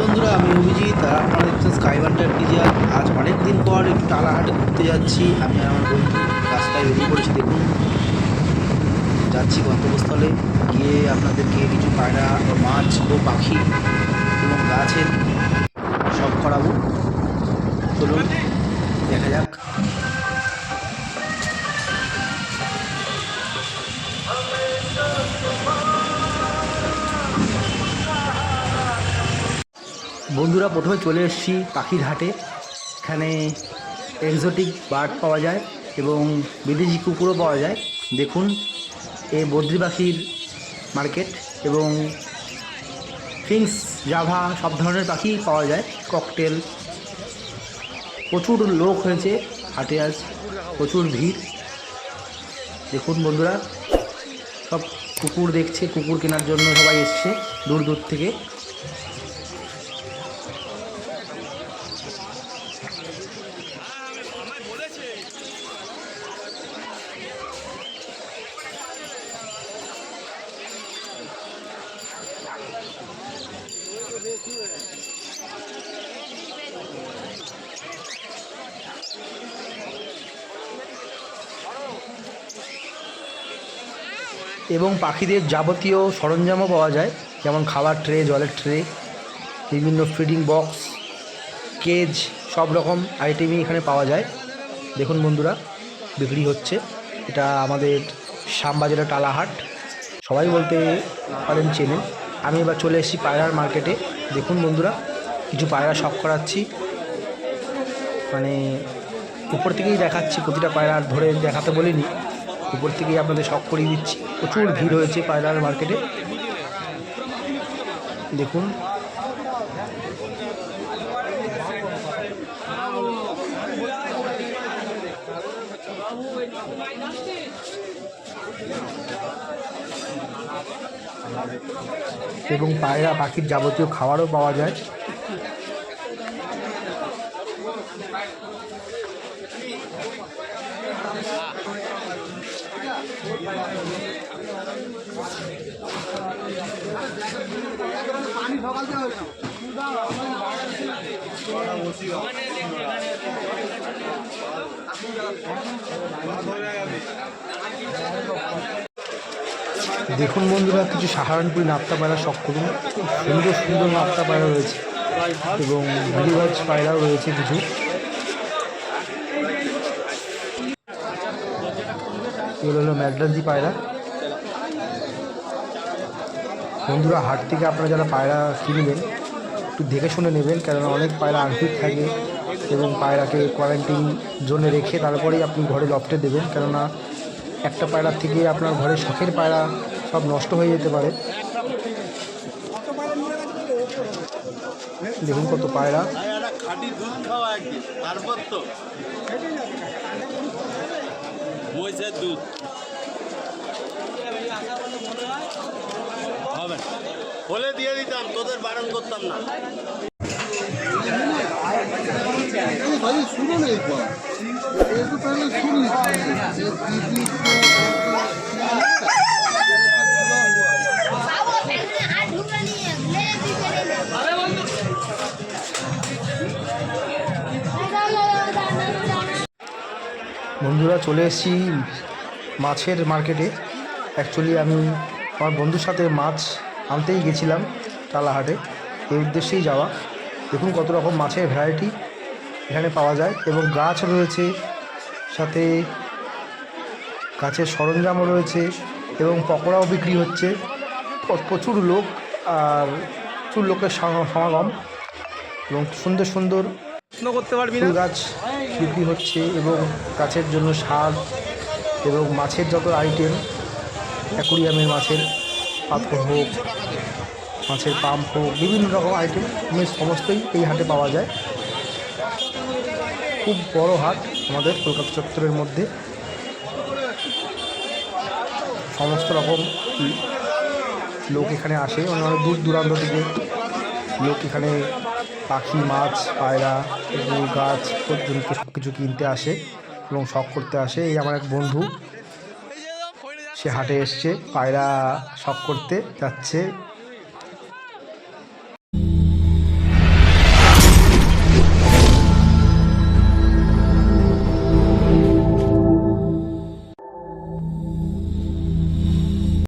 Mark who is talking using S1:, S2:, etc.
S1: বন্ধুরা, আমি অভিজিৎ, আর আপনারা দেখছেন স্কাই ওয়ান্টার পিজিয়া আজ অনেক দিন পর একটু টালাহাটে ঘুরতে যাচ্ছি। আমি আর আমার বন্ধু রাস্তায় বেরিয়ে পড়েছি, দেখুন। যাচ্ছি গন্তব্যস্থলে, গিয়ে আপনাদেরকে কিছু পায়রা, মাছ ও পাখি এবং গাছের সব করাবো। চলুন, দেখা যাক। বন্ধুরা প্রথমে চলে এসেছি পাখির হাটে। এখানে এক্সোটিক বার্ড পাওয়া যায় এবং বিদেশি কুকুরও পাওয়া যায়। দেখুন, এ বদ্রি পাখির মার্কেট এবং ফিংস, জাভা সব ধরনের পাখি পাওয়া যায় ককটেল প্রচুর লোক হয়েছে হাটে আজ, প্রচুর ভিড়। দেখুন বন্ধুরা, সব কুকুর দেখছে, কুকুর কেনার জন্য সবাই এসছে দূর দূর থেকে। এবং পাখিদের যাবতীয় সরঞ্জামও পাওয়া যায়। যেমন খাবার ট্রে জলের ট্রে বিভিন্ন ফিডিং বক্স কেজ সব রকম আইটেমই এখানে পাওয়া যায়। দেখুন বন্ধুরা, বিক্রি হচ্ছে। এটা আমাদের শ্যামবাজারের টালাহাট। সবাই বলতে পারেন চেনেন আমি এবার চলে এসেছি পায়রার মার্কেটে দেখুন বন্ধুরা, কিছু পায়রা শখ করাচ্ছি। মানে উপর থেকেই দেখাচ্ছি, প্রতিটা পায়রা ধরে দেখাতে বলিনি। উপর থেকেই আপনাদের শখ করিয়ে দিচ্ছি। প্রচুর ভিড় হয়েছে পায়রার মার্কেটে দেখুন। এবং পায়রা পাখির যাবতীয় খাবারও পাওয়া যায়। দেখুন বন্ধুরা, কিছু সাহারানপুরি নাপ্তা পায়রা শখ করুন। সুন্দর সুন্দর নাপ্তা পায়রা রয়েছে এবং গিরিবাজ পায়রাও রয়েছে কিছু। এগুলো হলো ম্যাড্রাসি পায়রা। বন্ধুরা, হাট থেকে আপনারা যারা পায়রা কিনবেন, একটু দেখে শুনে নেবেন, কেননা অনেক পায়রা আনফিট থাকে এবং পায়রাকে কোয়ারেন্টিন জোনে রেখে তারপরেই আপনি ঘরে লফটে দেবেন। কেননা একটা পায়রার থেকে আপনার ঘরে শখের পায়রা সব নষ্ট হয়ে যেতে পারে। দেখুন কত পায়রা।
S2: দুধ। হলে দিয়ে দিতাম, তোদের বারণ করতাম না।
S3: না
S1: বন্ধুরা, চলে এসেছি মাছের মার্কেটে। অ্যাকচুয়ালি আমি আমার বন্ধুর সাথে মাছ আনতেই গেছিলাম তালাহাটে। এই উদ্দেশ্যেই যাওয়া। দেখুন কত রকম মাছের ভ্যারাইটি এখানে পাওয়া যায় এবং গাছ রয়েছে সাথে গাছের সরঞ্জামও রয়েছে এবং পকোড়াও বিক্রি হচ্ছে। প্রচুর লোক আর প্রচুর লোকের সমাগম এবং সুন্দর সুন্দর করতে ফুল গাছ বিক্রি হচ্ছে এবং গাছের জন্য সার এবং মাছের যত আইটেম অ্যাকুরিয়ামের মাছের পাত্র হোক, মাছের পাম্প হোক, বিভিন্ন রকম আইটেম সমস্তই এই হাটে পাওয়া যায়। খুব বড় হাট আমাদের কলকাতা চত্বরের মধ্যে। সমস্ত রকম লোক এখানে আসে মানে অনেক দূর দূরান্ত থেকে লোক এখানে পাখি, মাছ, পায়রা গাছ পর্যন্ত সব কিছু কিনতে আসে এবং শখ করতে আসে। এই আমার এক বন্ধু সে হাটে এসছে পায়রা শখ করতে যাচ্ছে।